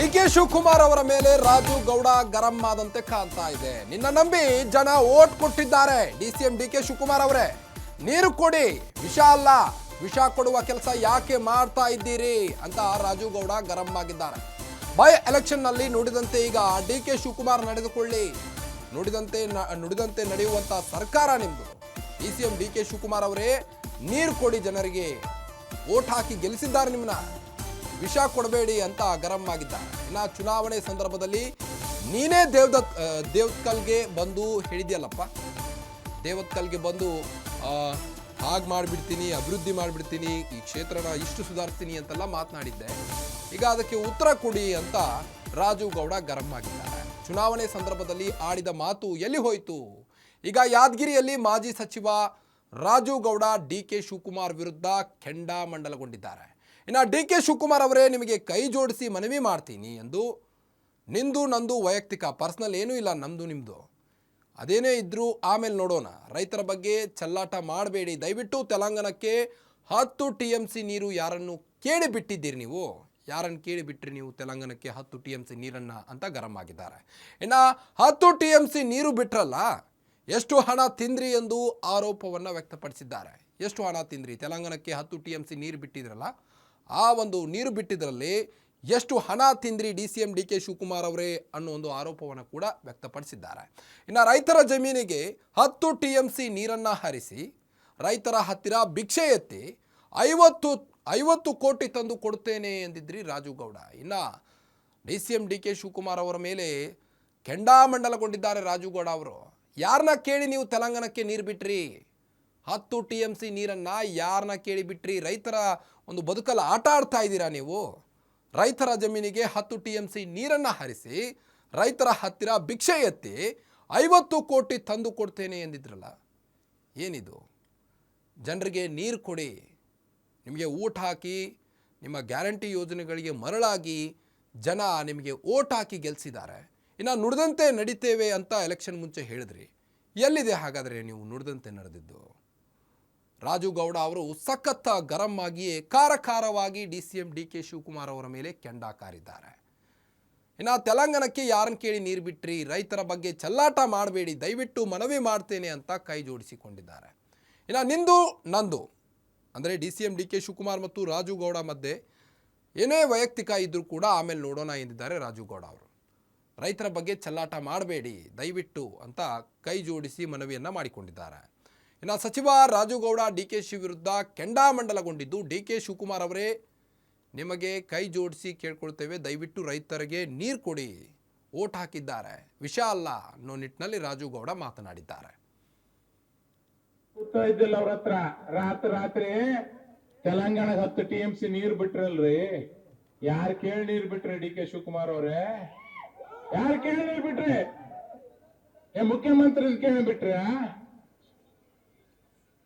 D K Shivakumar ಅವರ ಮೇಲೆ ರಾಜು ಗೌಡ ಗರಂ ಆದಂತೆ ಕಾಣ್ತಾ ಇದೆ. ನಿನ್ನ ನಂಬಿ ಜನ ಓಟ್ ಕೊಟ್ಟಿದ್ದಾರೆ. D C M D K Shivakumar ಅವರೇ, ನೀರು ಕೊಡಿ. ವಿಷ ಅಲ್ಲ, ವಿಷ ಕೊಡುವ ಕೆಲಸ ಯಾಕೆ ಮಾಡ್ತಾ ಇದ್ದೀರಿ ಅಂತ ರಾಜು ಗೌಡ ಗರಂ ಆಗಿದ್ದಾರೆ. ಬೈ ಎಲೆಕ್ಷನ್ನಲ್ಲಿ ನುಡಿದಂತೆ ಈಗ ಡಿ ಕೆ ಶಿವಕುಮಾರ್ ನಡೆದುಕೊಳ್ಳಿ. ನುಡಿದಂತೆ ನುಡಿದಂತೆ ನಡೆಯುವಂತಹ ಸರ್ಕಾರ ನಿಮ್ದು. D C M D K Shivakumar ಅವರೇ, ನೀರು ಕೊಡಿ ಜನರಿಗೆ. ಓಟ್ ಹಾಕಿ ಗೆಲ್ಲಿಸಿದ್ದಾರೆ ನಿಮ್ಮನ್ನ. ವಿಷ ಕೊಡಬೇಡಿ ಅಂತ ಗರಂ ಆಗಿದ್ದಾರೆ. ಇನ್ನ ಚುನಾವಣೆ ಸಂದರ್ಭದಲ್ಲಿ ನೀನೇ ದೇವದತ್ ದೇವತ್ಕಲ್ಗೆ ಬಂದು ಹೇಳಿದ್ಯಲ್ಲಪ್ಪ? ದೇವತ್ಕಲ್ಗೆ ಬಂದು ಹಾಗೆ ಮಾಡಿಬಿಡ್ತೀನಿ, ಅಭಿವೃದ್ಧಿ ಮಾಡಿಬಿಡ್ತೀನಿ, ಈ ಕ್ಷೇತ್ರನ ಇಷ್ಟು ಸುಧಾರಿಸ್ತೀನಿ ಅಂತೆಲ್ಲ ಮಾತನಾಡಿದ್ದೆ. ಈಗ ಅದಕ್ಕೆ ಉತ್ತರ ಕೊಡಿ ಅಂತ ರಾಜು ಗೌಡ ಗರಂ ಆಗಿದ್ದಾರೆ. ಚುನಾವಣೆ ಸಂದರ್ಭದಲ್ಲಿ ಆಡಿದ ಮಾತು ಎಲ್ಲಿ ಹೋಯಿತು? ಈಗ ಯಾದಗಿರಿಯಲ್ಲಿ ಮಾಜಿ ಸಚಿವ ರಾಜು ಗೌಡ ಡಿ ಕೆ ಶಿವಕುಮಾರ್ ವಿರುದ್ಧ ಕೆಂಡಾಮಂಡಲಗೊಂಡಿದ್ದಾರೆ. ಇನ್ನು ಡಿ ಕೆ ಶಿವಕುಮಾರ್ ಅವರೇ ನಿಮಗೆ ಕೈ ಜೋಡಿಸಿ ಮನವಿ ಮಾಡ್ತೀನಿ ಎಂದು ನಿಂದು ನಂದು ವೈಯಕ್ತಿಕ ಪರ್ಸ್ನಲ್ ಏನೂ ಇಲ್ಲ ನಮ್ಮದು ನಿಮ್ಮದು ಅದೇನೇ ಇದ್ದರೂ ಆಮೇಲೆ ನೋಡೋಣ. ರೈತರ ಬಗ್ಗೆ ಚಲ್ಲಾಟ ಮಾಡಬೇಡಿ. ದಯವಿಟ್ಟು ತೆಲಂಗಾಣಕ್ಕೆ ಹತ್ತು ಟಿ ಎಂ ಸಿ ನೀರು ಯಾರನ್ನು ಕೇಳಿ ಬಿಟ್ಟಿದ್ದೀರಿ ನೀವು? ಯಾರನ್ನು ಕೇಳಿ ಬಿಟ್ರಿ ನೀವು ತೆಲಂಗಾಣಕ್ಕೆ ಹತ್ತು ಟಿ ಎಂ ಸಿ ನೀರನ್ನು ಅಂತ ಗರಂ ಆಗಿದ್ದಾರೆ. ಇನ್ನು ಹತ್ತು ಟಿ ಎಂ ಸಿ ನೀರು ಬಿಟ್ರಲ್ಲ? ಎಷ್ಟು ಹಣ ತಿಂದ್ರಿ ಎಂದು ಆರೋಪವನ್ನು ವ್ಯಕ್ತಪಡಿಸಿದ್ದಾರೆ. ಎಷ್ಟು ಹಣ ತಿಂದ್ರಿ? ತೆಲಂಗಾಣಕ್ಕೆ ಹತ್ತು ಟಿ ಎಂ ಸಿ ನೀರು ಬಿಟ್ಟಿದ್ರಲ್ಲ? ಆ ಒಂದು ನೀರು ಬಿಟ್ಟಿದ್ದರಲ್ಲಿ ಎಷ್ಟು ಹಣ ತಿಂದ್ರಿ D C M D K Shivakumar ಅವರೇ ಅನ್ನೋ ಒಂದು ಆರೋಪವನ್ನು ಕೂಡ ವ್ಯಕ್ತಪಡಿಸಿದ್ದಾರೆ. ಇನ್ನು ರೈತರ ಜಮೀನಿಗೆ ಹತ್ತು ಟಿ ಎಂ ಸಿ ನೀರನ್ನು ಹರಿಸಿ, ರೈತರ ಹತ್ತಿರ ಭಿಕ್ಷೆ ಎತ್ತಿ ಐವತ್ತು ಐವತ್ತು ಕೋಟಿ ತಂದು ಕೊಡ್ತೇನೆ ಎಂದಿದ್ರಿ ರಾಜುಗೌಡ ಇನ್ನು D C M D K Shivakumar ಅವರ ಮೇಲೆ ಕೆಂಡಾಮಂಡಲಗೊಂಡಿದ್ದಾರೆ ರಾಜುಗೌಡ ಅವರು. ಯಾರನ್ನ ಕೇಳಿ ನೀವು ತೆಲಂಗಾಣಕ್ಕೆ ನೀರು ಬಿಟ್ರಿ? ಹತ್ತು ಟಿ ಎಂ ಸಿ ನೀರನ್ನು ಯಾರನ್ನ ಕೇಳಿ ಬಿಟ್ರಿ? ರೈತರ ಒಂದು ಬದುಕಲ್ಲಿ ಆಟ ಆಡ್ತಾ ಇದ್ದೀರಾ ನೀವು? ರೈತರ ಜಮೀನಿಗೆ ಹತ್ತು ಟಿ ಎಂ ಸಿ ನೀರನ್ನು ಹರಿಸಿ, ರೈತರ ಹತ್ತಿರ ಭಿಕ್ಷೆ ಎತ್ತಿ ಐವತ್ತು ಕೋಟಿ ತಂದು ಕೊಡ್ತೇನೆ ಎಂದಿದ್ರಲ್ಲ, ಏನಿದು? ಜನರಿಗೆ ನೀರು ಕೊಡಿ, ನಿಮಗೆ ಊಟ ಹಾಕಿ, ನಿಮ್ಮ ಗ್ಯಾರಂಟಿ ಯೋಜನೆಗಳಿಗೆ ಮರಳಾಗಿ ಜನ ನಿಮಗೆ ಓಟ್ ಹಾಕಿ ಗೆಲ್ಸಿದ್ದಾರೆ. ಇನ್ನು ನುಡಿದಂತೆ ನಡೀತೇವೆ ಅಂತ ಎಲೆಕ್ಷನ್ ಮುಂಚೆ ಹೇಳಿದ್ರಿ. ಎಲ್ಲಿದೆ ಹಾಗಾದರೆ ನೀವು ನುಡಿದಂತೆ ನಡೆದಿದ್ದು? ರಾಜು ಗೌಡ ಅವರು ಸಖತ್ತ ಗರಂ ಆಗಿಯೇ ಕಾರಕಾರವಾಗಿ D C M D K Shivakumar ಅವರ ಮೇಲೆ ಕೆಂಡ ಕಾರಿದ್ದಾರೆ. ಇನ್ನು ತೆಲಂಗಾಣಕ್ಕೆ ಯಾರನ್ನು ಕೇಳಿ ನೀರು ಬಿಟ್ರಿ? ರೈತರ ಬಗ್ಗೆ ಚಲ್ಲಾಟ ಮಾಡಬೇಡಿ, ದಯವಿಟ್ಟು ಮನವಿ ಮಾಡ್ತೇನೆ ಅಂತ ಕೈ ಜೋಡಿಸಿಕೊಂಡಿದ್ದಾರೆ. ಇನ್ನು ನಿಂದು, ನಂದು, ಅಂದರೆ D C M D K Shivakumar ಮತ್ತು ರಾಜು ಗೌಡ ಮಧ್ಯೆ ಏನೇ ವೈಯಕ್ತಿಕ ಇದ್ದರೂ ಕೂಡ ಆಮೇಲೆ ನೋಡೋಣ ಎಂದಿದ್ದಾರೆ ರಾಜು ಗೌಡ ಅವರು. ರೈತರ ಬಗ್ಗೆ ಚಲ್ಲಾಟ ಮಾಡಬೇಡಿ, ದಯವಿಟ್ಟು ಅಂತ ಕೈ ಜೋಡಿಸಿ ಮನವಿಯನ್ನು ಮಾಡಿಕೊಂಡಿದ್ದಾರೆ. ಇನ್ನು ಸಚಿವ ರಾಜುಗೌಡ ಡಿ ಕೆ ಶಿ ವಿರುದ್ಧ ಕೆಂಡಾಮಂಡಲಗೊಂಡಿದ್ದು ಡಿ ಕೆ ಶಿವಕುಮಾರ್ ಅವರೇ ನಿಮಗೆ ಕೈ ಜೋಡಿಸಿ ಕೇಳ್ಕೊಳ್ತೇವೆ. ದಯವಿಟ್ಟು ರೈತರಿಗೆ ನೀರು ಕೊಡಿ. ಓಟ್ ಹಾಕಿದ್ದಾರೆ. ವಿಷ ಅಲ್ಲ ಅನ್ನೋ ನಿಟ್ಟಿನಲ್ಲಿ ರಾಜುಗೌಡ ಮಾತನಾಡಿದ್ದಾರೆ. ಇದ್ದಿಲ್ಲ ಅವ್ರ ರಾತ್ರಿ ರಾತ್ರಿ ತೆಲಂಗಾಣ ಹತ್ತು ಟಿ ಎಂ ಸಿ ನೀರ್ ಬಿಟ್ರಲ್ರಿ. ಯಾರ್ ಕೇಳಿ ನೀರ್ ಬಿಟ್ರಿ ಡಿ ಕೆ ಶಿವಕುಮಾರ್ ಅವ್ರೆ? ಯಾರ್ ಕೇಳಿ ನೀರ್ ಬಿಟ್ರಿ? ಮುಖ್ಯಮಂತ್ರಿ ಕೇಳಿ ಬಿಟ್ರ?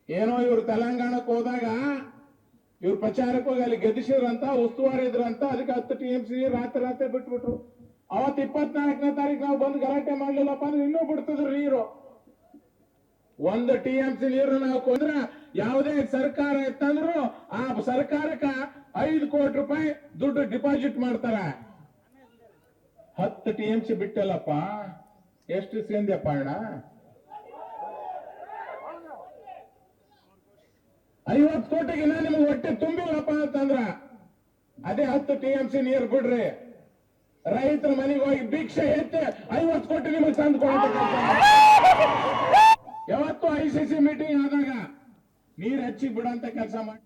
ಏನೋ ಇವ್ರು ತೆಲಂಗಾಣಕ್ಕೆ ಹೋದಾಗ ಇವ್ರು ಪ್ರಚಾರಕ್ಕೆ ಹೋಗಿ ಅಲ್ಲಿ ಗೆದ್ದಿಸಿದ್ರಂತ, ಉಸ್ತುವಾರಿ ಇದ್ರಂತ, ಅದಕ್ಕೆ ಹತ್ತು ಟಿ ಎಂ ಸಿ ರಾತ್ರಿ ರಾತ್ರಿ ಬಿಟ್ಬಿಟ್ರು. ಅವತ್ ಇಪ್ಪತ್ನಾಲ್ಕನೇ ತಾರೀಕು ನಾವು ಬಂದು ಗಲಾಟೆ ಮಾಡ್ಲಿಲ್ಲಪ್ಪ ಅಂದ್ರೆ ಇನ್ನೂ ಬಿಡ್ತಿದ್ರು ನೀರು. ಒಂದು ಟಿ ಎಂ ಸಿ ನೀರು ನಾವು ಕೊಂದ್ರ ಯಾವುದೇ ಸರ್ಕಾರ ಇತ್ತಂದ್ರು ಆ ಸರ್ಕಾರಕ್ಕೆ ಐದು ಕೋಟಿ ರೂಪಾಯಿ ದುಡ್ಡು ಡಿಪಾಸಿಟ್ ಮಾಡ್ತಾರೆ. ಹತ್ತು ಟಿ ಎಂ ಸಿ ಬಿಟ್ಟಲ್ಲಪ್ಪ? ಎಷ್ಟು ಸೇಂದ್ಯಪ್ಪ ಅಣ್ಣ? ಐವತ್ತು ಕೋಟಿಗೆ ನಾ ನಿಮ್ಗೆ ಹೊಟ್ಟೆ ತುಂಬಿಲ್ಲಪ್ಪ ಅಂತಂದ್ರ? ಅದೇ ಹತ್ತು ಟಿ ಎಂ ಸಿ ನೀರು ಬಿಡ್ರಿ. ರೈತರ ಮನೆಗೆ ಹೋಗಿ ಭಿಕ್ಷೆ ಎತ್ತಿ ಐವತ್ತು ಕೋಟಿ ನಿಮಗೆ ತಂದು ಯಾವತ್ತು ಐಸಿಸಿ ಮೀಟಿಂಗ್ ಆದಾಗ ನೀರ್ ಹಚ್ಚಿ ಬಿಡಂತ ಕೆಲಸ ಮಾಡಿ.